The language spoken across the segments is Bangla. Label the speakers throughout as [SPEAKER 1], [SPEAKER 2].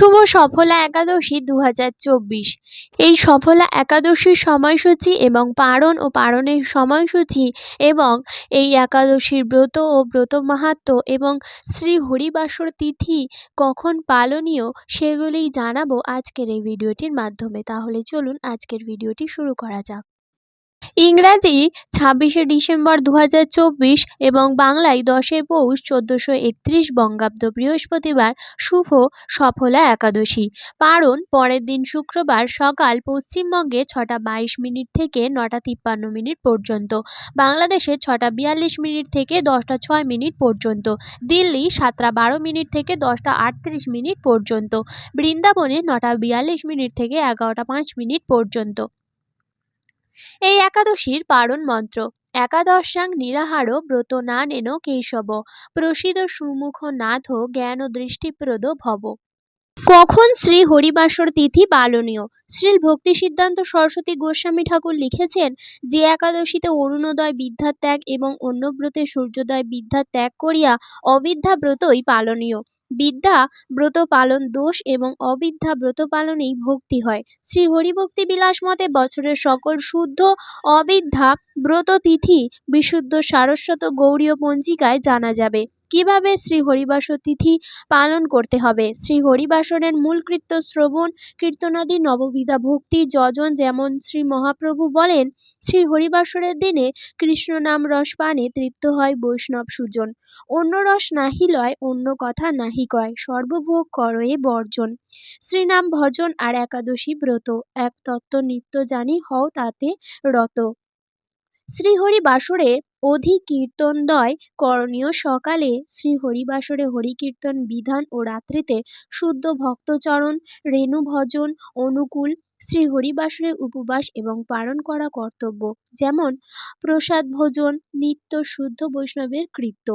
[SPEAKER 1] শুভ সফলা একাদশী দু হাজার চব্বিশ। এই সফলা একাদশীর সময়সূচি এবং পারণ ও পারণের সময়সূচি এবং এই একাদশীর ব্রত ও ব্রত মাহাত্ম্য এবং শ্রী হরিবাসর তিথি কখন পালনীয় সেগুলিই জানাব আজকের এই ভিডিওটির মাধ্যমে। তাহলে চলুন আজকের ভিডিওটি শুরু করা যাক। ইংরাজি ছাব্বিশে ডিসেম্বর দু হাজার চব্বিশ এবং বাংলায় দশই পৌষ চোদ্দোশো একত্রিশ বঙ্গাব্দ বৃহস্পতিবার শুভ সফলা একাদশী। পারণ পরের দিন শুক্রবার সকাল পশ্চিমবঙ্গে ছটা বাইশ মিনিট থেকে নটা তিপ্পান্ন মিনিট পর্যন্ত, বাংলাদেশে ছটা বিয়াল্লিশ মিনিট থেকে দশটা ছয় মিনিট পর্যন্ত, দিল্লি সাতটা বারো মিনিট থেকে দশটা আটত্রিশ মিনিট পর্যন্ত, বৃন্দাবনে নটা বিয়াল্লিশ মিনিট থেকে এগারোটা পাঁচ মিনিট পর্যন্ত। এই একাদশীর পারণ মন্ত্র। একাদশাং নিরাহার ব্রত না নেন কেশব। প্রসিদ সুমুখ নাথ জ্ঞান দৃষ্টিপ্রদ ভব। কখন শ্রী হরিবাসর তিথি পালনীয়? শ্রীল ভক্তি সিদ্ধান্ত সরস্বতী গোস্বামী ঠাকুর লিখেছেন যে একাদশীতে অরুণোদয় বিদ্যা ত্যাগ এবং অন্য ব্রতে সূর্যোদয় বিদ্যা ত্যাগ করিয়া অবিদ্যা ব্রতই পালনীয়। বিদ্যা ব্রত পালন দোষ এবং অবিদ্যা ব্রত পালনেই ভক্তি হয়। শ্রী হরিভক্তি বিলাস মতে বছরের সকল শুদ্ধ, অবিদ্যা ব্রত তিথি বিশুদ্ধ সারস্বত গৌরীয় পঞ্জিকায় জানা যাবে। কীভাবে শ্রী হরিবাস তিথি পালন করতে হবে? শ্রী হরিবাসরের মূল কৃত্য শ্রবণ, কীর্তনাদি, নববিধা ভক্তি, যজন যেমন শ্রী মহাপ্রভু বলেন শ্রী হরিবাসরের দিনে কৃষ্ণ নাম রস পানে তৃপ্ত হয় বৈষ্ণব সুজন। অন্য রস নাহি লয়, অন্য কথা নাহি কয়, সর্বভোগ করয়ে বর্জন। শ্রীনাম ভজন আর একাদশী ব্রত, এক তত্ত্ব নিত্য জানি হও তাতে রত। শ্রীহরি বাসরে অধি কীর্তনদয় করণীয় সকালে শ্রী হরিবাসরে হরিকীর্তন বিধান ও রাত্রিতে শুদ্ধ ভক্তচরণ রেণু ভজন অনুকূল শ্রী হরিবাসরে উপবাস এবং পালন করা কর্তব্য, যেমন প্রসাদ ভোজন, নিত্য শুদ্ধ বৈষ্ণবের কৃত্য।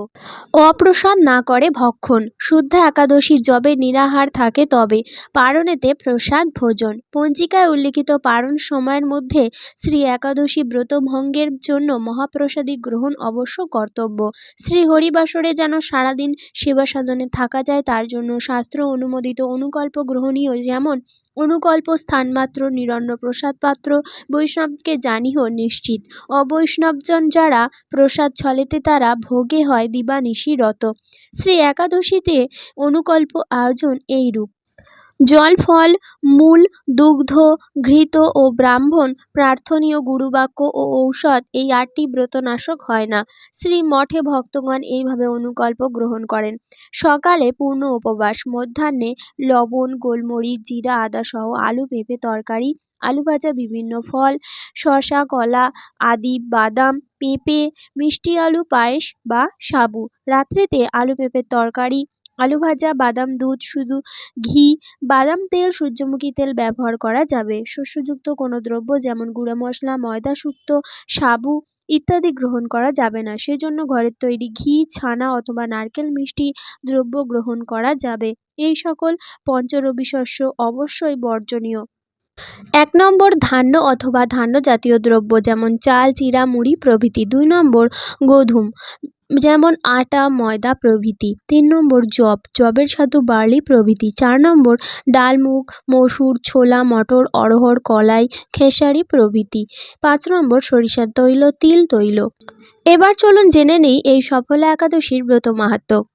[SPEAKER 1] অপ্রসাদ না করে ভক্ষণ, শুদ্ধ একাদশী যবে নিরাহার থাকে তবে পারণেতে প্রসাদ ভোজন। পঞ্জিকায় উল্লিখিত পারণ সময়ের মধ্যে শ্রী একাদশী ব্রত ভঙ্গের জন্য মহাপ্রসাদী গ্রহণ অবশ্য কর্তব্য। শ্রী হরিবাসরে যেন সারাদিন সেবা সাধনে থাকা যায়, তার জন্য শাস্ত্র অনুমোদিত অনুকল্প গ্রহণীয়, যেমন অনুকল্প স্থানমাত্র নিরন্ন প্রসাদ পাত্র, বৈষ্ণবকে জানিহ নিশ্চিত। অবৈষ্ণবজন যারা প্রসাদ ছলেতে তারা ভোগে হয় দিবানিশি রত। শ্রী একাদশীতে অনুকল্প আয়োজন এইরূপ। জল ফল, মূল, দুগ্ধ, ঘৃত ও ব্রাহ্মণ, প্রার্থনীয় গুরুবাক্য ও ঔষধ এই আটটি ব্রতনাশক হয় না। শ্রী মঠে ভক্তগণ এইভাবে অনুকল্প গ্রহণ করেন। সকালে পূর্ণ উপবাস, মধ্যাহ্নে লবণ, গোলমরিচ, জিরা, আদা সহ আলু পেঁপে, তরকারি, আলু ভাজা, বিভিন্ন ফল, শসা, কলা, আদি, বাদাম, পেঁপে, মিষ্টি আলু, পায়েস বা সাবু। রাত্রিতে আলু, পেঁপের তরকারি আলু ভাজা, বাদাম দুধ, শুধু ঘি, বাদাম তেল সূর্যমুখী তেল ব্যবহার করা যাবে। শস্যযুক্ত কোনো দ্রব্য যেমন গুঁড়া মশলা, ময়দা শুক্তো সাবু ইত্যাদি গ্রহণ করা যাবে না। সেজন্য ঘরের তৈরি ঘি, ছানা অথবা নারকেল মিষ্টি দ্রব্য গ্রহণ করা যাবে। এই সকল পঞ্চরবি শস্য অবশ্যই বর্জনীয়। এক নম্বর, ধান্য অথবা ধান্য জাতীয় দ্রব্য যেমন চাল, চিরা, মুড়ি প্রভৃতি। দুই নম্বর, গোধূম। যেমন আটা, ময়দা প্রভৃতি। তিন নম্বর জব। জবের সাথে বার্লি প্রভৃতি। চার নম্বর ডাল মুগ মসুর, ছোলা, মটর, অড়হর, কলাই, খেসারি প্রভৃতি। পাঁচ নম্বর, সরিষার তৈল, তিল তৈল। এবার চলুন জেনে নেই এই সফলা একাদশীর ব্রত মাহাত্ম্য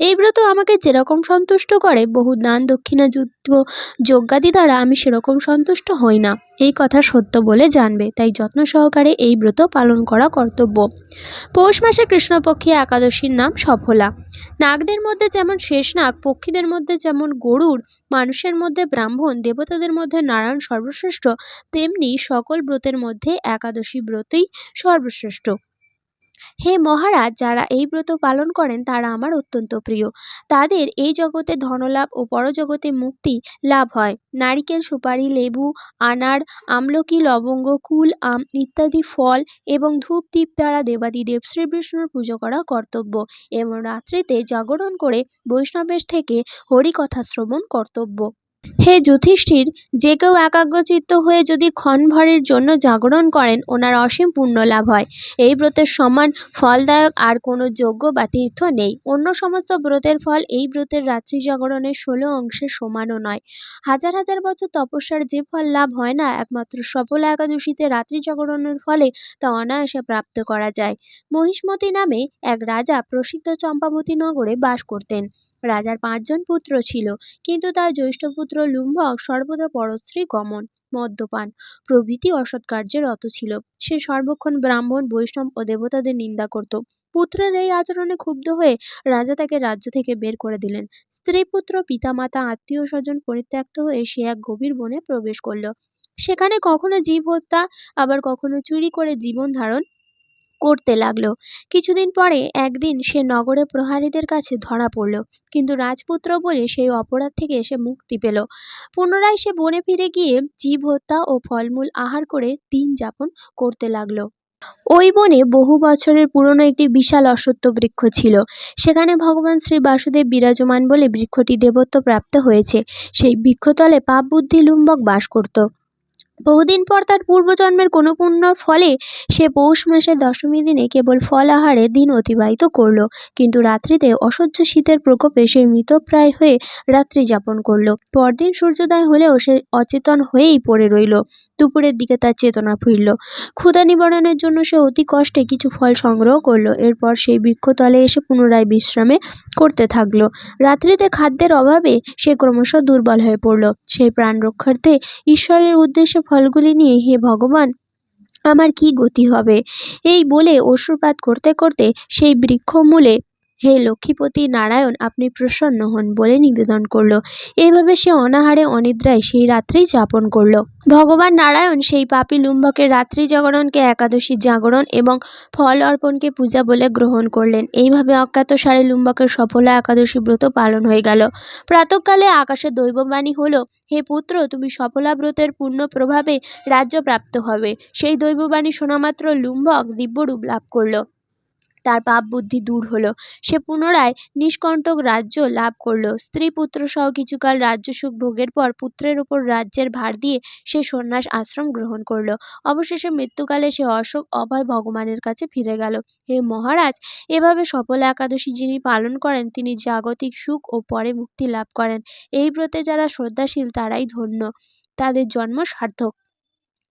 [SPEAKER 1] এই ব্রত আমাকে যেরকম সন্তুষ্ট করে, বহু দান, দক্ষিণা, যুদ্ধ, যজ্ঞাদি দ্বারা আমি সেরকম সন্তুষ্ট হই না। এই কথা সত্য বলে জানবে, তাই যত্ন সহকারে এই ব্রত পালন করা কর্তব্য। পৌষ মাসে কৃষ্ণপক্ষী একাদশীর নাম সফলা। নাগদের মধ্যে যেমন শেষ নাগ, পক্ষীদের মধ্যে যেমন গরুর, মানুষের মধ্যে ব্রাহ্মণ, দেবতাদের মধ্যে নারায়ণ সর্বশ্রেষ্ঠ, তেমনি সকল ব্রতের মধ্যে একাদশী ব্রতই সর্বশ্রেষ্ঠ। হে মহারাজ, যারা এই ব্রত পালন করেন তারা আমার অত্যন্ত প্রিয়। তাদের এই জগতে ধনলাভ ও পরজগতে মুক্তি লাভ হয়। নারিকেল, সুপারি, লেবু, আনার, আমলকি, লবঙ্গ, কুল, আম ইত্যাদি ফল এবং ধূপ দ্বীপ দ্বারা দেবাদিদেব শ্রীবিষ্ণুর পুজো করা কর্তব্য এবং রাত্রিতে জাগরণ করে বৈষ্ণবের থেকে হরিকথা শ্রবণ কর্তব্য। হে যুধিষ্ঠির, যে কেউ একাগ্রচিত্ত হয়ে যদি ক্ষণভরের জন্য জাগরণ করেন, ওনার অসীম পুণ্য লাভ হয়। এই ব্রতের সমান ফলদায়ক আর কোনো যোগ্য বা তীর্থ নেই। অন্য সমস্ত ব্রতের ফল এই ব্রতের রাত্রি জাগরণের ষোলো অংশের সমানও নয়। হাজার হাজার বছর তপস্যার যে ফল লাভ হয় না, একমাত্র সফল একাদশীতে রাত্রি জাগরণের ফলে তা অনায়াসে প্রাপ্ত করা যায়। মহিষ্মতি নামে এক রাজা প্রসিদ্ধ চম্পাবতী নগরে বাস করতেন। রাজার পাঁচজন পুত্র ছিল, কিন্তু তার জ্যৈষ্ঠ পুত্র লুম্বক সর্বদা পরশ্রী গমন, মদ্যপান। প্রভৃতি অসৎ কার্যে রত ছিল। সে সর্বক্ষণ ব্রাহ্মণ, বৈষ্ণব ও দেবতাদের নিন্দা করত। পুত্রের এই আচরণে ক্ষুব্ধ হয়ে রাজা তাকে রাজ্য থেকে বের করে দিলেন। স্ত্রী পুত্র পিতামাতা, আত্মীয় স্বজন পরিত্যক্ত হয়ে সে এক গভীর বনে প্রবেশ করল। সেখানে কখনো জীব হত্যা, আবার কখনো চুরি করে জীবন ধারণ করতে লাগল। কিছুদিন পরে একদিন সে নগরে প্রহারীদের কাছে ধরা পড়ল, কিন্তু রাজপুত্র বলে সেই অপরাধ থেকে সে মুক্তি পেল। পুনরায় সে বনে ফিরে গিয়ে জীব হত্যা ও ফলমূল আহার করে দিন যাপন করতে লাগল। ওই বনে বহু বছরের পুরনো একটি বিশাল অসত্য বৃক্ষ ছিল। সেখানে ভগবান শ্রী বাসুদেব বিরাজমান বলে বৃক্ষটি দেবত্ব প্রাপ্ত হয়েছে। সেই বৃক্ষতলে পাপ বুদ্ধি লুম্বক বাস করত। বহুদিন পর তার পূর্বজন্মের কোনো পুণ্যর ফলে সে পৌষ মাসের দশমী দিনে কেবল ফল আহারে দিন অতিবাহিত করল। কিন্তু রাত্রিতে অসহ্য শীতের প্রকোপে সে মৃতপ্রায় হয়ে রাত্রি যাপন করল। পরদিন সূর্যোদয় হলেও সে অচেতন হয়েই পড়ে রইল। দুপুরের দিকে তার চেতনা ফিরল। ক্ষুধা নিবারণের জন্য সে অতি কষ্টে কিছু ফল সংগ্রহ করল। এরপর সেই বৃক্ষতলে এসে পুনরায় বিশ্রামে করতে থাকল। রাত্রিতে খাদ্যের অভাবে সে ক্রমশ দুর্বল হয়ে পড়ল। সেই প্রাণ রক্ষার্থে ঈশ্বরের উদ্দেশ্যে ফলগুলি নিয়ে, হে ভগবান, আমার কি গতি হবে? এই বলে অশ্রুপাত করতে করতে সেই বৃক্ষমূলে হে লক্ষ্মীপতি নারায়ণ, আপনি প্রসন্ন হন বলে নিবেদন করল। এইভাবে সে অনাহারে অনিদ্রায় সেই রাত্রি যাপন করল। ভগবান নারায়ণ সেই পাপী লুম্বকের রাত্রি জাগরণকে একাদশী জাগরণ এবং ফল অর্পণকে পূজা বলে গ্রহণ করলেন। এইভাবে অজ্ঞাত সারে লুম্বকের সফলা একাদশী ব্রত পালন হয়ে গেল। প্রাতঃকালে আকাশে দৈববাণী হলো, হে পুত্র, তুমি সফলা ব্রতের পূর্ণ প্রভাবে রাজ্য প্রাপ্ত হবে। সেই দৈববাণী শোনামাত্র লুম্বক দিব্যরূপ লাভ করল। তার পাপ বুদ্ধি দূর হলো। সে পুনরায় নিষ্কণ্টক রাজ্য লাভ করল। স্ত্রী পুত্র সহ কিছুকাল রাজ্য সুখ ভোগের পর পুত্রের উপর রাজ্যের ভার দিয়ে সে সন্ন্যাস আশ্রম গ্রহণ করল। অবশেষে মৃত্যুকালে সে অশোক অভয় ভগবানের কাছে ফিরে গেল। হে মহারাজ, এভাবে সফল একাদশী যিনি পালন করেন, তিনি জাগতিক সুখ ও পরে মুক্তি লাভ করেন। এই ব্রতে যারা শ্রদ্ধাশীল, তারাই ধন্য। তাদের জন্ম সার্থক।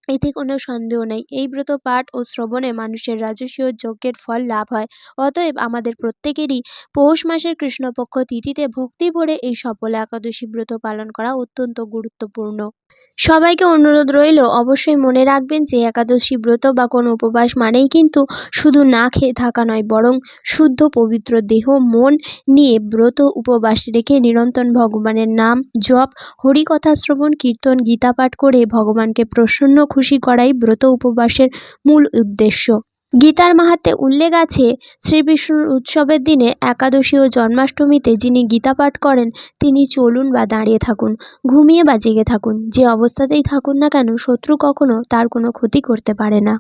[SPEAKER 1] এতে কোনো সন্দেহ নেই। এই ব্রত পাঠ ও শ্রবণে মানুষের রাজস্বীয় যজ্ঞের ফল লাভ হয়। অতএব আমাদের প্রত্যেকেরই পৌষ মাসের কৃষ্ণপক্ষ তিথিতে ভক্তি ভরে এই সফল একাদশী ব্রত পালন করা অত্যন্ত গুরুত্বপূর্ণ। সবাইকে অনুরোধ রইল, অবশ্যই মনে রাখবেন যে একাদশী ব্রত বা কোনো উপবাস মানেই কিন্তু শুধু না খেয়ে থাকা নয়, বরং শুদ্ধ, পবিত্র দেহ, মন নিয়ে ব্রত, উপবাস রেখে নিরন্তর ভগবানের নাম জপ, হরিকথা শ্রবণ, কীর্তন, গীতা পাঠ করে ভগবানকে প্রসন্ন, খুশি করাই ব্রত, উপবাসের মূল উদ্দেশ্য। গীতার মাহাতে উল্লেখ আছে, শ্রীবিষ্ণুর উৎসবের দিনে একাদশী ও জন্মাষ্টমীতে যিনি গীতা পাঠ করেন, তিনি চলুন বা দাঁড়িয়ে থাকুন, ঘুমিয়ে বা জেগে থাকুন, যে অবস্থাতেই থাকুন না কেন শত্রু কখনো তার কোনো ক্ষতি করতে পারে না।